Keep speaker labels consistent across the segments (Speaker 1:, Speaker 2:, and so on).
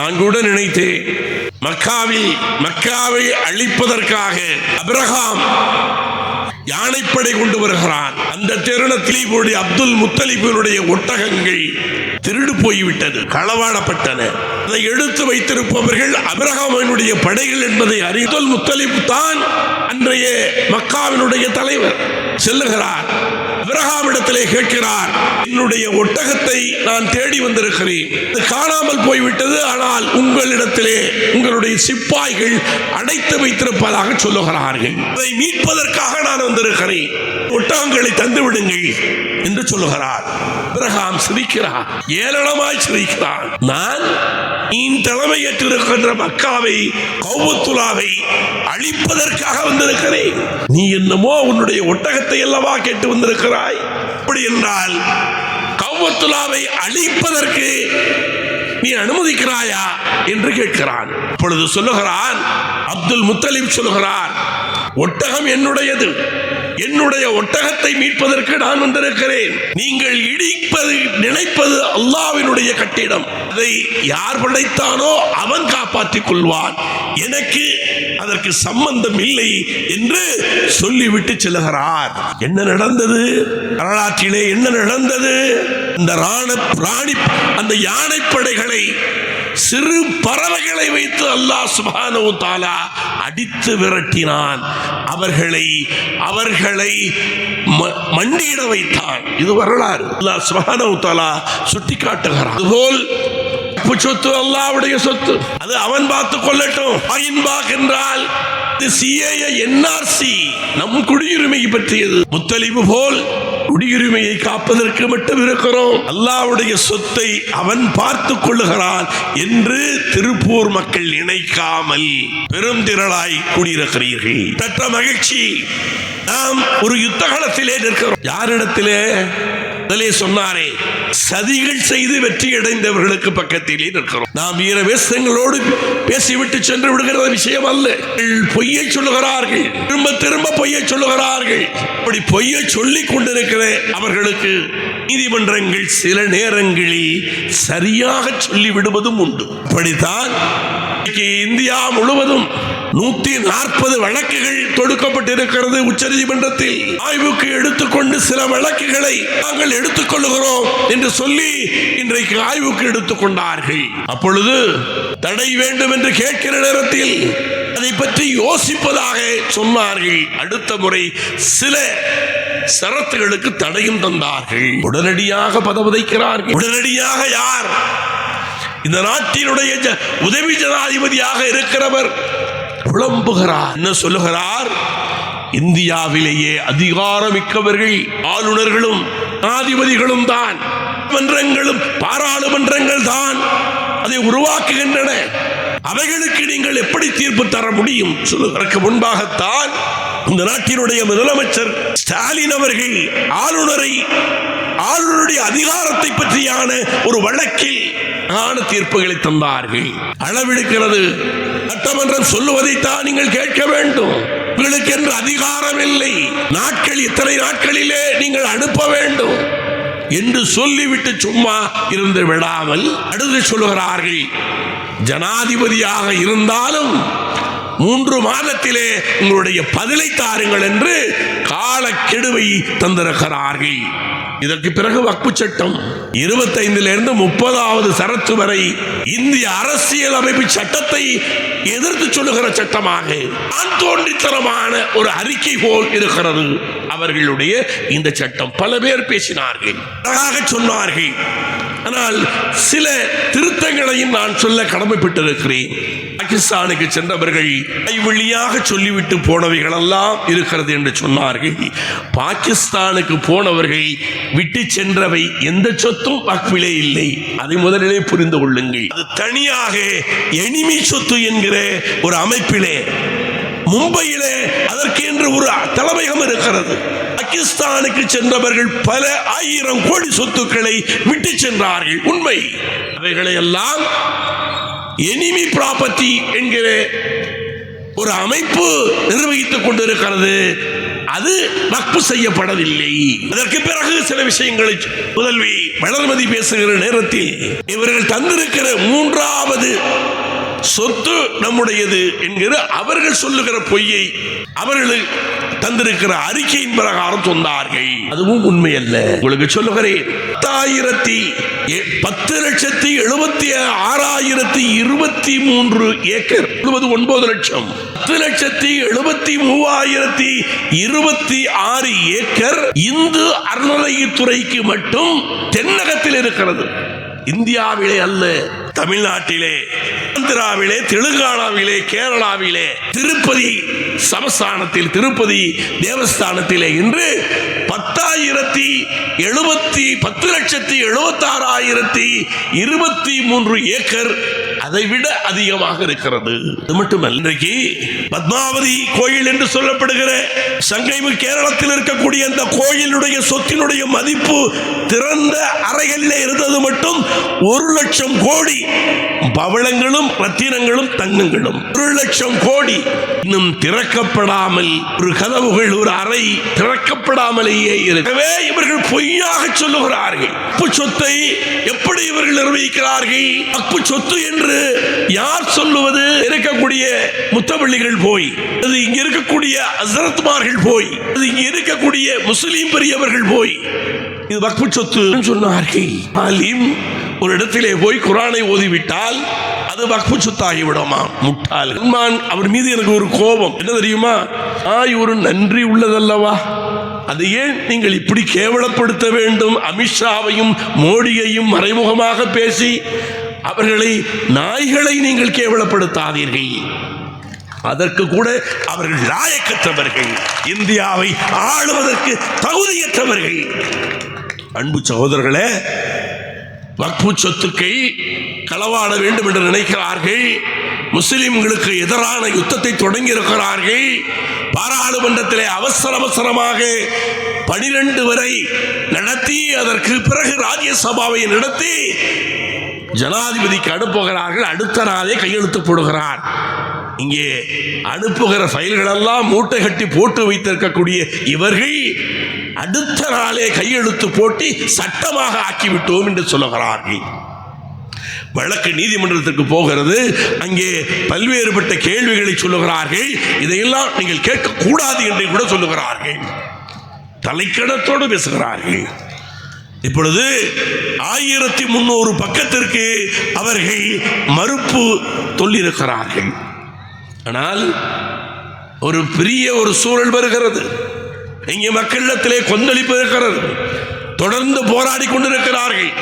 Speaker 1: நான் கூட நினைத்தேன். மக்காவில் மக்காவை அழிப்பதற்காக அபிரகாம் யானைப்படை கொண்டு வருகிறான். அந்த தருணத்தில் இவருடைய அப்துல் முத்தலிபினுடைய ஒட்டகங்கள் திருடு போய்விட்டது களவாடப்பட்டன. அதை எடுத்து வைத்திருப்பவர்கள் அபிரகாமனுடைய படைகள் என்பதை அறிந்தல் முத்தலிப் தான் அன்றைய மக்காவினுடைய தலைவர். செல்லுகிறார். அபிரகாமிடத்திலே கேட்கிறார் என்னுடைய ஒட்டகத்தை நான் தேடி வந்திருக்கிறேன். அது காணாமல் போய்விட்டது ஆனால் உங்களிடத்திலே உங்களுடைய சிப்பாய்கள் அடைத்து வைத்திருப்பதாக சொல்லுகிறார்கள். அதை மீட்பதற்காக நான் வந்திருக்கிறேன். ஒட்டகங்களை தந்து விடுங்கள் என்று சொல்லுகிறார். அபிரகாம் சிரிக்கிறார் ஏளனமாய் சிரிக்கிறார். நான் நீ தலைமையேற்றிருக்கின்ற மக்காவை கௌபத்துலாவை அழிப்பதற்காக வந்திருக்கிறேன். நீ என்னமோ உன்னுடைய ஒட்டகத்தை அல்லவா கேட்டு வந்திருக்கிறாய்? அப்படி என்றால் கௌவத்துலாவை அழிப்பதற்கு நீ அனுமதிக்கிறாயா என்று கேட்கிறான். இப்பொழுது சொல்லுகிறான் அப்துல் முத்தலிப் சொல்லுகிறார் ஒட்டகம் என்னுடையது. என்னுடைய ஒட்டகத்தை மீட்பதற்கு நான் வந்திருக்கிறேன். நீங்கள் இடிப்பது நினைப்பது அல்லாவினுடைய கட்டிடம். அதை யார் படைத்தானோ அவன் காப்பாற்றிக் கொள்வான். எனக்கு அதற்கு சம்பந்தம் இல்லை என்று சொல்லிவிட்டு செல்கிறார். என்ன நடந்தது? வரலாற்றிலே என்ன நடந்தது? இந்த ராண பிராணி அந்த யானைப்படைகளை சிறு பறவைகளை வைத்து அல்லாஹ் சுபானவு தாலா அடித்து விரட்டினான். அவர்களை அவர்களை ம- மண்டியிட வைத்தான். இது வரலாறு. அல்லாஹ் சுபானவு தாலா சுட்டி காட்டுகிறான் அதுபோல் உப்பு சொத்து அல்லாவுடைய சொத்து. அது அவன் பார்த்து கொள்ளட்டும். ஐன்பாக் என்றால் இது சிஏஏ என்ஆர்சி நம் குடியுரிமை பற்றியது. முத்தளிவு போல் குடியுரிமையை காப்பதற்கு மட்டும் இருக்கிறோம். அல்லாவுடைய சொத்தை அவன் பார்த்து கொள்ளுகிறான் என்று திருப்பூர் மக்கள் நினைக்காமல் பெரும் திரளாய் கூடியிருக்கிறீர்கள். பெற்ற மகிழ்ச்சி. நாம் ஒரு யுத்த காலத்திலே நிற்கிறோம். யாரிடத்திலே? அதிலே சொன்னாரே சதிகள் செய்து வெற்றி அடைந்தவர்களுக்கு பக்கத்திலே நிற்கிறோம். நாம் வீர வேஷங்களோடு பேசிவிட்டு சென்று விடுகிற விஷயம் அல்ல. பொய்யை சொல்லுகிறார்கள். திரும்ப திரும்ப பொய்யை சொல்லுகிறார்கள். அப்படி பொய்யை சொல்லிக் கொண்டிருக்கிற அவர்களுக்கு நீதிமன்றங்கள் சில நேரங்களில் சரியாக சொல்லி விடுவதும் உண்டு அப்படித்தான் இந்தியா முழுவதும் நூத்தி நாற்பது வழக்குகள் தொடுக்கப்பட்டிருக்கிறது உச்ச நீதிமன்றத்தில் ஆய்வுக்கு எடுத்துக்கொண்டு சில வழக்குகளை நாங்கள் எடுத்துக்கொள்கிறோம் என்று சொல்லி இன்றைக்கு ஆய்வுக்கு எடுத்துக்கொண்டார்கள். அப்பொழுது தடை வேண்டும் என்று கேட்கிற நேரத்தில் அதை பற்றி யோசிப்பதாக சொன்னார்கள். அடுத்த முறை சில சரத்துகளுக்கு தடையும் தந்தார்கள். உடனடியாக பதவதைக்கிறார்கள் உடனடியாக யார்? இந்த நாட்டினுடைய உதவி ஜனாதிபதியாக இருக்கிறவர். புலம்புகிறார் என்ன சொல்லுகிறார்? இந்தியாவிலேயே அதிகாரமிக்கவர்கள் ஆளுநர்களும் ஜனாதிபதிகளும் தான். மன்றங்களும் பாராளுமன்றங்கள் தான் அதை உருவாக்குகின்றன. அவைகளுக்கு நீங்கள் எப்படி தீர்ப்பு தர முடியும்? சொல்லுவதற்கு முன்பாகத்தான் இந்த நாட்டினுடைய முதலமைச்சர் ஸ்டாலின் அவர்கள் ஆளுநரை ஆளுநருடைய அதிகாரத்தை பற்றியான ஒரு வழக்கில் ஆன தீர்ப்புகளை தந்தார்கள். அளவெடுக்கிறது. சட்டமன்றம் சொல்லுவதைத்தான் நீங்கள் கேட்க வேண்டும். உங்களுக்கு என்று அதிகாரம் இல்லை. நாட்கள் இத்தனை நாட்களிலே நீங்கள் அனுப்ப வேண்டும். என்று சொல்லிவிட்டு சும்மா இருந்து விடாமல் அடுத்து சொல்லுகிறார்கள். ஜனாதிபதியாக இருந்தாலும் மூன்று மாதத்திலே உங்களுடைய பதிலை தாருங்கள் என்று காலக்கெடுவை தந்திருக்கிறார்கள். இதற்கு பிறகு வக்பு சட்டம் இருபத்தைந்திலிருந்து முப்பதாவது சரத்து வரை இந்திய அரசியல் அமைப்பு சட்டத்தை எதிர்த்து சொல்லுகிற சட்டமாக நான் தோன்றித்தனமான ஒரு அறிக்கை போல் இருக்கிறது. அவர்களுடைய இந்த சட்டம் பல பேர் பேசினார்கள். அழகாக சொன்னார்கள். ஆனால் சில திருத்தங்களையும் நான் சொல்ல கடமைப்பட்டிருக்கிறேன். பாகிஸ்தானுக்கு சென்றவர்கள் வழியாக சொல்லிவிட்டு போனவைகள் எல்லாம் இருக்கிறது என்று சொன்னார்கள். பாகிஸ்தானுக்கு போனவர்கள் விட்டு சென்றவை எந்த சொத்தும் வக்ஃபிலே இல்லை. அதை முதலிலே புரிந்து கொள்ளுங்கள். அது தனியாக எனிமி சொத்து என்கிற ஒரு அமைப்பிலே மும்பையிலே அதற்கு என்று ஒரு தலைமையகம் இருக்கிறது. பாகிஸ்தானுக்கு சென்றவர்கள் பல ஆயிரம் கோடி சொத்துக்களை விட்டு சென்றார்கள். உண்மை. அவைகளை எல்லாம் எனிமி ப்ராப்பர்ட்டி என்கிற ஒரு அமைப்பு நிர்வகித்துக் கொண்டிருக்கிறது. அது வக்பு செய்யப்படவில்லை. அதற்கு பிறகு சில விஷயங்களை முதல்வி வளர்மதி பேசுகிற நேரத்தில் இவர்கள் தந்திருக்கிற மூன்றாவது சொத்து நம்முடையது என்கிற அவர்கள் சொல்லுகிற பொய்யை அவர்கள் தந்திருக்கிற அறிக்கையின் பிரகாரம் சொன்னார்கள். அதுவும் உண்மை அல்ல உங்களுக்கு சொல்லுகிறேன் பத்தாயிரத்தி பத்து லட்சத்தி எழுபத்தி ஆறாயிரத்தி இருபத்தி மூன்று ஏக்கர் முழுவது ஒன்பது லட்சம். பத்து லட்சத்தி எழுபத்தி மூவாயிரத்தி இருபத்தி ஆறு ஏக்கர் இந்து அறநிலையத்துறைக்கு மட்டும் தென்னகத்தில் இருக்கிறது. இந்தியாவிலே அல்ல தமிழ்நாட்டிலே. ஆந்திராவிலே தெலுங்கானாவிலே கேரளாவிலே திருப்பதி சமஸ்தானத்தில் திருப்பதி தேவஸ்தானத்திலே இன்று பத்தாயிரத்தி எழுபத்தி பத்து லட்சத்தி எழுபத்தாறாயிரத்தி இருபத்தி மூன்று ஏக்கர் அதை விட அதிகமாக இருக்கிறது. இது மட்டுமல்ல இன்றைக்கு பத்மாவதி கோயில் என்று சொல்லப்படுகிற சங்கைமு கேரளத்தில் இருக்கக்கூடிய அந்த கோயிலுடைய சொத்தினுடைய மதிப்பு திறந்த அறைகளிலே இருந்தது மட்டும் ஒரு லட்சம் கோடி. பவளங்களும் ரத்தினங்களும் தங்கங்களும். ஒரு லட்சம் கோடி. இன்னும் திறக்கப்படாமல் ஒரு கதவுகள் ஒரு அறை திறக்கப்படாமலேயே இருக்கவே இவர்கள் பொய்யாக சொல்லுகிறார்கள். அப்பு சொத்தை எப்படி இவர்கள் நிர்வகிக்கிறார்கள்? அப்பு சொத்து என்று யார் சொல்லுவது? இருக்கக்கூடிய முத்தவள்ளிகள் போய் அது இங்க இருக்கக்கூடிய அசரத்மார்கள் போய் அது இங்க இருக்கக்கூடிய முஸ்லீம் பெரியவர்கள் போய் இது வக்பு சொத்து சொன்னார்கள். ஆலிம் ஒரு இடத்திலே போய் குரானை ஓதிவிட்டால் அது வக்பு சொத்தாகி விடுமா முட்டாள். ரஹ்மான் அவர் மீது எனக்கு ஒரு கோபம். என்ன தெரியுமா? ஆய் ஒரு நன்றி உள்ளதல்லவா? அதை ஏன் நீங்கள் இப்படி கேவலப்படுத்த வேண்டும்? அமித்ஷாவையும் மோடியையும் மறைமுகமாக பேசி அவர்களை நாய்களை நீங்கள் கேவலப்படுத்தாதீர்கள். அதற்கு கூட அவர்கள் லாயக்கற்றவர்கள் இந்தியாவை ஆளுவதற்கு தகுதியற்றவர்கள். அன்பு சகோதரர்களே வக்பு சொத்துக்கை களவாட வேண்டும் என்று நினைக்கிறார்கள். முஸ்லிம்களுக்கு எதிரான யுத்தத்தை தொடங்கி இருக்கிறார்கள் பாராளுமன்றத்திலே அவசர அவசரமாக பனிரெண்டு வரை நடத்தி அதற்கு பிறகு ராஜ்யசபாவை நடத்தி ஜனாதிபதிக்கு அனுப்புகிறார்கள் அடுத்த நாளே கையெழுத்து போடுகிறார். இங்கே அனுப்புகிற ஃபைல்களெல்லாம் மூட்டை கட்டி போட்டு வைத்திருக்கக்கூடிய இவர்கள் அடுத்த நாளே கையெழுத்து போட்டி சட்டமாக ஆக்கிவிட்டோம் என்று சொல்லுகிறார்கள். வழக்கு நீதிமன்றத்திற்கு போகிறது. அங்கே பல்வேறுபட்ட கேள்விகளை சொல்லுகிறார்கள். இதையெல்லாம் நீங்கள் கேட்கக்கூடாது என்று கூட சொல்லுகிறார்கள். தலைக்கணத்தோடு பேசுகிறார்கள். இப்பொழுது ஆயிரத்தி முன்னூறு பக்கத்திற்கு அவர்கள் மறுப்பு சொல்லியிருக்கிறார்கள். ஆனால் ஒரு பெரிய ஒரு சூழல் வருகிறது. இங்கே மக்களிடத்திலே கொந்தளிப்பு இருக்கிறது தொடர்ந்து போராடி கொண்டிருக்கிறார்கள்.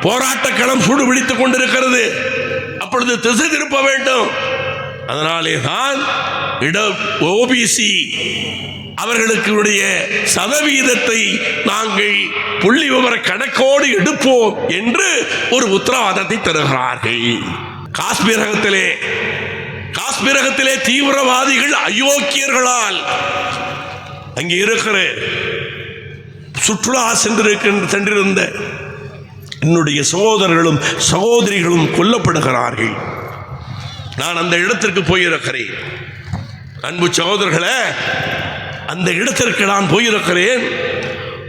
Speaker 1: போராட்ட களம் சூடுபிடித்துக் கொண்டிருக்கிறது. அப்பொழுது திசை திருப்ப வேண்டும். அதனாலே தான் இட ஓபிசி அவர்களுடைய சதவீதத்தை நாங்கள் புள்ளி விவர கணக்கோடு எடுப்போம் என்று ஒரு உத்தரவாதத்தை தருகிறார்கள். காஷ்மீரகத்திலே காஷ்மீரகத்திலே தீவிரவாதிகள் அயோக்கியர்களால் அங்கே இருக்கிற சுற்றுலா சென்றிருக்கின்ற சென்றிருந்த என்னுடைய சகோதரர்களும் சகோதரிகளும் கொல்லப்படுகிறார்கள். நான் அந்த இடத்திற்கு போயிருக்கிறேன். அன்பு சகோதரர்களை அந்த இடத்திற்கு நான் போயிருக்கிறேன்.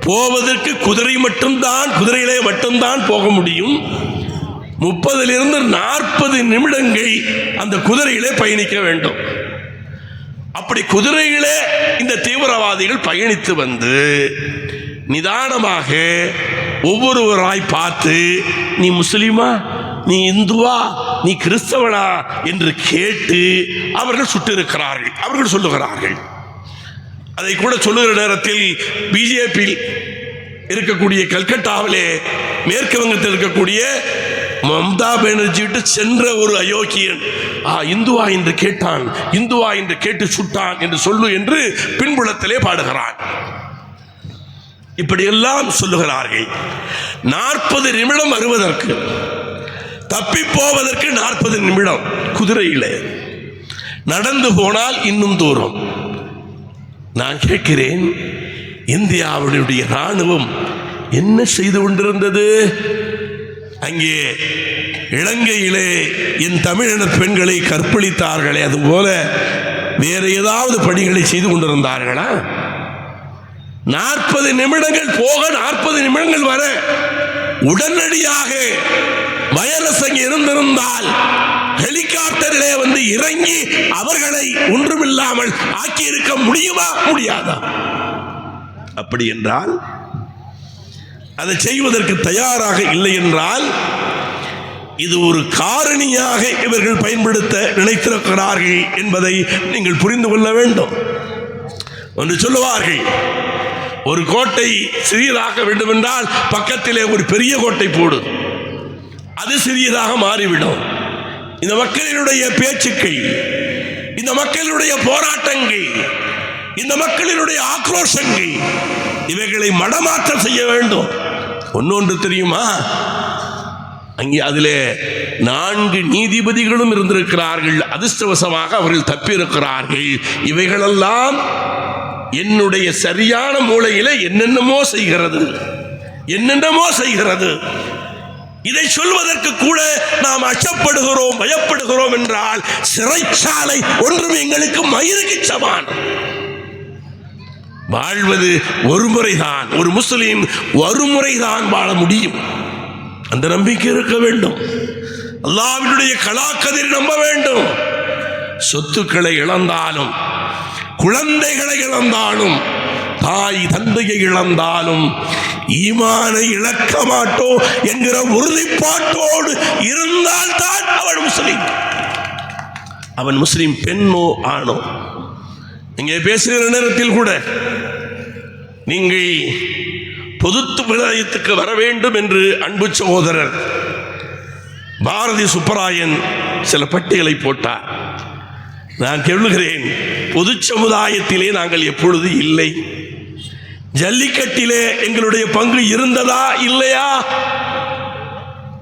Speaker 1: போவதற்கு குதிரை மட்டும்தான் குதிரையிலே மட்டும்தான் போக முடியும். முப்பதிலிருந்து நாற்பது நிமிடங்கள் அந்த குதிரையிலே பயணிக்க வேண்டும். அப்படி குதிரையிலே இந்த தீவிரவாதிகள் பயணித்து வந்து நிதானமாக ஒவ்வொருவராய் பார்த்து நீ முஸ்லீமா? நீ இந்துவா? நீ கிறிஸ்தவனா? என்று கேட்டு அவர்கள் சுட்டிருக்கிறார்கள். அவர்கள் சொல்லுகிறார்கள் அதை கூட சொல்லுகிற நேரத்தில் பிஜேபி இருக்கக்கூடிய கல்கட்டாவிலே மேற்கு வங்கத்தில் இருக்கக்கூடிய மம்தா பானர்ஜி விட்டு சென்ற ஒரு அயோக்கியன் ஆ இந்துவா என்று கேட்டான் இந்துவா என்று கேட்டு சுட்டான் என்று சொல்லு என்று பின்புலத்திலே பாடுகிறான். இப்படியெல்லாம் சொல்லுகிறார்கள். நாற்பது நிமிடம் வருவதற்கு தப்பி போவதற்கு நாற்பது நிமிடம் குதிரையிலே. நடந்து போனால் இன்னும் தூரம். நான் கேட்கிறேன் இந்தியாவுடைய ராணுவம் என்ன செய்து கொண்டிருந்தது? அங்கே இலங்கையிலே என் தமிழின பெண்களை கற்பழித்தார்களே அதுபோல வேற ஏதாவது பணிகளை செய்து கொண்டிருந்தார்களா? நாற்பது நிமிடங்கள் போக நாற்பது நிமிடங்கள் வர உடனடியாக வைரஸ் அங்கே இருந்திருந்தால் ஹெலிகாப்டரிலே வந்து இறங்கி அவர்களை ஒன்றுமில்லாமல் ஆக்கி இருக்க முடியுமா? முடியாதா? அப்படி என்றால் அதை செய்வதற்கு தயாராக இல்லை என்றால் இது ஒரு காரணியாக இவர்கள் பயன்படுத்த நினைத்திருக்கிறார்கள் என்பதை நீங்கள் புரிந்து கொள்ள வேண்டும். ஒன்று சொல்லுவார்கள் ஒரு கோட்டை சிறியதாக்க வேண்டும் என்றால் பக்கத்திலே ஒரு பெரிய கோட்டை போடு. அது சிறியதாக மாறிவிடும். இந்த மக்களினுடைய பேச்சுக்கள் இந்த மக்களினுடைய போராட்டங்கள் இந்த மக்களினுடைய ஆக்ரோஷங்கள் இவைகளை மடமாற்றம் செய்ய வேண்டும். ஒன்னொன்று தெரியுமா? அங்கே அதிலே நான்கு நீதிபதிகளும் இருந்திருக்கிறார்கள் அதிர்ஷ்டவசமாக அவர்கள் தப்பியிருக்கிறார்கள். இவைகளெல்லாம் என்னுடைய சரியான மூளையில என்னென்னமோ செய்கிறது. என்னென்னமோ செய்கிறது. இதை சொல்வதற்கு கூட நாம் அச்சப்படுகிறோம் பயப்படுகிறோம் என்றால் சிறைச்சாலை ஒன்றும் எங்களுக்கு மயிருக்கு சமானம் வாழ்வது ஒரு முறைதான். ஒரு முஸ்லீம் ஒரு முறைதான் வாழ முடியும். அந்த நம்பிக்கை இருக்க வேண்டும். அல்லாவினுடைய கலாக்கதிர் நம்ப வேண்டும். சொத்துக்களை இழந்தாலும் குழந்தைகளை இழந்தாலும் தாய் தந்தையை இழந்தாலும் ஈமானை இழக்க மாட்டோம் என்கிற உறுதிப்பாட்டோடு இருந்தால்தான் அவன் முஸ்லீம். அவன் முஸ்லீம் பெண்ணோ ஆணோ? இங்கே பேசுகிற நேரத்தில் கூட நீங்கள் பொதுத்து விளையத்துக்கு வர வேண்டும் என்று அன்பு சகோதரர் பாரதி சுப்பராயன் சில பட்டியலை போட்டார். நான் கேளுகிறேன் பொது சமுதாயத்திலே நாங்கள் எப்பொழுது இல்லை? ஜல்லிக்கட்டிலே எங்களுடைய பங்கு இருந்ததா இல்லையா?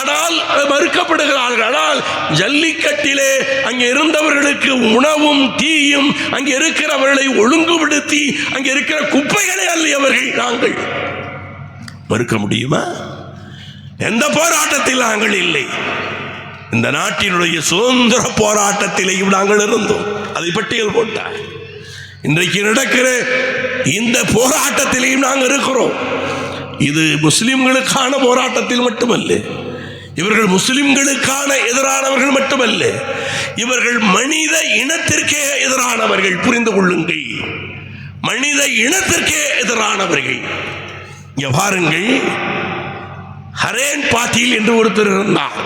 Speaker 1: ஆனால் மறுக்கப்படுகிறார்கள். ஆனால் ஜல்லிக்கட்டிலே அங்கே இருந்தவர்களுக்கு உணவும் தீயும் அங்கே இருக்கிறவர்களை ஒழுங்குபடுத்தி அங்கே இருக்கிற குப்பைகளை அல்லியவர்கள் நாங்கள். மறுக்க முடியுமா? எந்த போராட்டத்தில் நாங்கள் இல்லை. இந்த நாட்டினுடைய சுதந்திர போராட்டத்திலேயும் நாங்கள் இருந்தோம். அதை பட்டியல் போட்டார். இன்றைக்கு நடக்கிற இந்த போராட்டத்திலையும் நாங்கள் இருக்கிறோம். இது முஸ்லிம்களுக்கான போராட்டத்தில் மட்டுமல்ல இவர்கள் முஸ்லிம்களுக்கான எதிரானவர்கள் மட்டுமல்ல இவர்கள் மனித இனத்திற்கே எதிரானவர்கள் புரிந்து கொள்ளுங்கள். மனித இனத்திற்கே எதிரானவர்கள். இங்கே பாருங்கள் ஹரேன் பாட்டீல் என்று ஒருத்தர் இருந்தார்.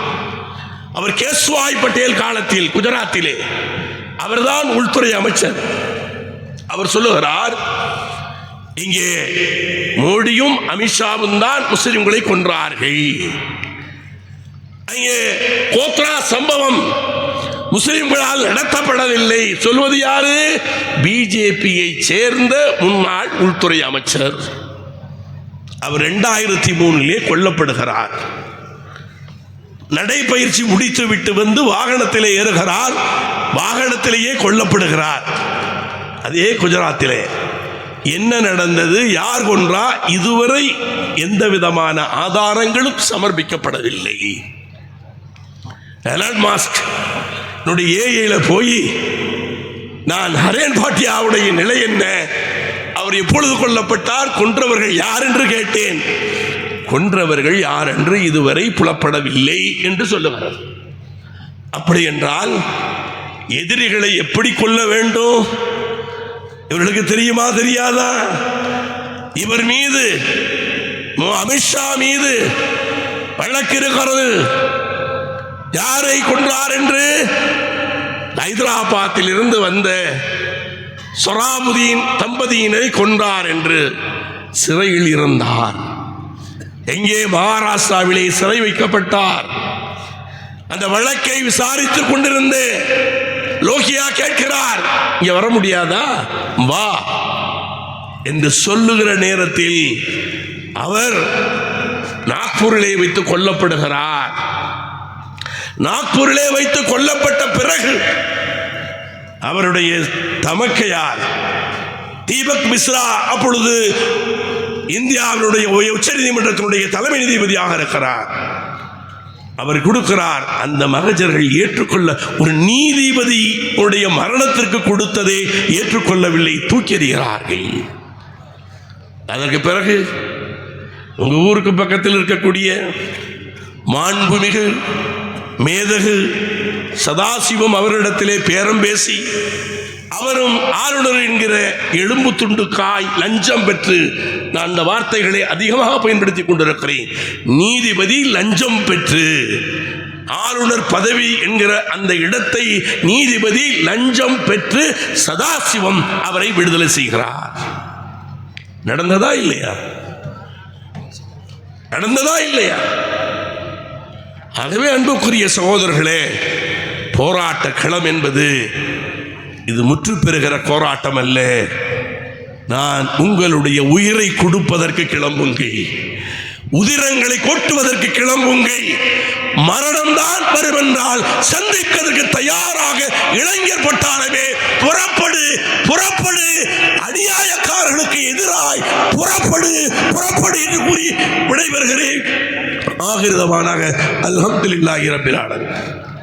Speaker 1: அவர் கேஸ்வாய் பட்டேல் காலத்தில் குஜராத்திலே அவர்தான் உள்துறை அமைச்சர். அவர் சொல்லுகிறார் இங்கே மோடியும் அமித்ஷாவும் தான் முஸ்லிம்களை கொன்றார்கள். அங்கே கோத்ரா சம்பவம் முஸ்லிம்களால் நடத்தப்படவில்லை. சொல்வது யாரு? பிஜேபியை சேர்ந்த முன்னாள் உள்துறை அமைச்சர். அவர் ரெண்டாயிரத்தி மூணிலே கொல்லப்படுகிறார். நடைபயிற்சி முடித்து விட்டு வந்து வாகனத்திலே ஏறுகிறார். வாகனத்திலேயே கொல்லப்படுகிறார். அதே குஜராத்திலே. என்ன நடந்தது யார் கொன்றா இதுவரை எந்த விதமான ஆதாரங்களும் சமர்ப்பிக்கப்படவில்லை. எலான் மாஸ்க் என்னுடைய ஏஐல போய் நான் ஹரேன் பாட்டியாவுடைய நிலை என்ன? அவர் எப்பொழுது கொல்லப்பட்டார்? கொன்றவர்கள் யார் என்று கேட்டேன். கொன்றவர்கள் யார் என்று இதுவரை புலப்படவில்லை என்று சொல்லுகிறார் அப்படி என்றால் எதிரிகளை எப்படி கொள்ள வேண்டும்? இவர்களுக்கு தெரியுமா தெரியாதா? இவர் மீது அமித்ஷா மீது வழக்கு இருக்கிறது. யாரை கொன்றார் என்று ஹைதராபாத்தில் இருந்து வந்த சொராமுதீன் தம்பதியினை கொன்றார் என்று சிறையில் இருந்தார். எங்கே மகாராஷ்டிராவிலே சிறை வைக்கப்பட்டார். அந்த வழக்கை விசாரித்துக் கொண்டிருந்தேன். லோகியா கேட்கிறார். இங்க வர முடியாதா? வா. என்று சொல்லுகிற நேரத்தில் அவர் நாக்பூரிலே வைத்து கொல்லப்படுகிறார். நாக்பூரிலே வைத்து கொல்லப்பட்ட பிறகு அவருடைய தமக்கையார் தீபக் மிஸ்ரா அப்பொழுது இந்தியாவினுடைய உச்ச நீதிமன்றத்தினுடைய தலைமை நீதிபதியாக இருக்கிறார். அவர் கொடுக்கிறார். அந்த மகஜர்கள் ஏற்றுக்கொள்ள ஒரு நீதிபதி உடைய மரணத்திற்கு கொடுத்ததை ஏற்றுக்கொள்ளவில்லை தூக்கி எறிகிறார்கள் அதற்கு பிறகு உங்க ஊருக்கு பக்கத்தில் இருக்கக்கூடிய மாண்புமிகு மேதகு சதாசிவம் அவரிடத்திலே பேரம் பேசி அவரும் ஆளுநர் என்கிற எலும்பு துண்டு காய் லஞ்சம் பெற்று நான் அந்த வார்த்தைகளை அதிகமாக பயன்படுத்தி கொண்டிருக்கிறேன். நீதிபதி லஞ்சம் பெற்று ஆளுநர் பதவி என்கிற அந்த இடத்தை நீதிபதி லஞ்சம் பெற்று சதாசிவம் அவரை விடுதலை செய்கிறார். நடந்ததா இல்லையா? நடந்ததா இல்லையா? ஆகவே அன்புக்குரிய சகோதரர்களே போராட்ட களம் என்பது இது முற்று பெறுகிற போராட்டம் அல்ல நான் உங்களுடைய உயிரை கொடுப்பதற்கு கிளம்புங்கை. உதிரங்களை கொட்டுவதற்கு கிளம்புங்கை. மரணம்தான் வரும் என்றால் சந்திப்பதற்கு தயாராக இளைஞர் பட்டாளமே புறப்படு புறப்படு. அநியாயக்காரர்களுக்கு எதிராய் புறப்படு புறப்படு என்று கூறி விடைபெறுகிறேன். ஆகிருதமானாக அல்ஹம்துலில்லாஹி ரப்பில் ஆலமீன்.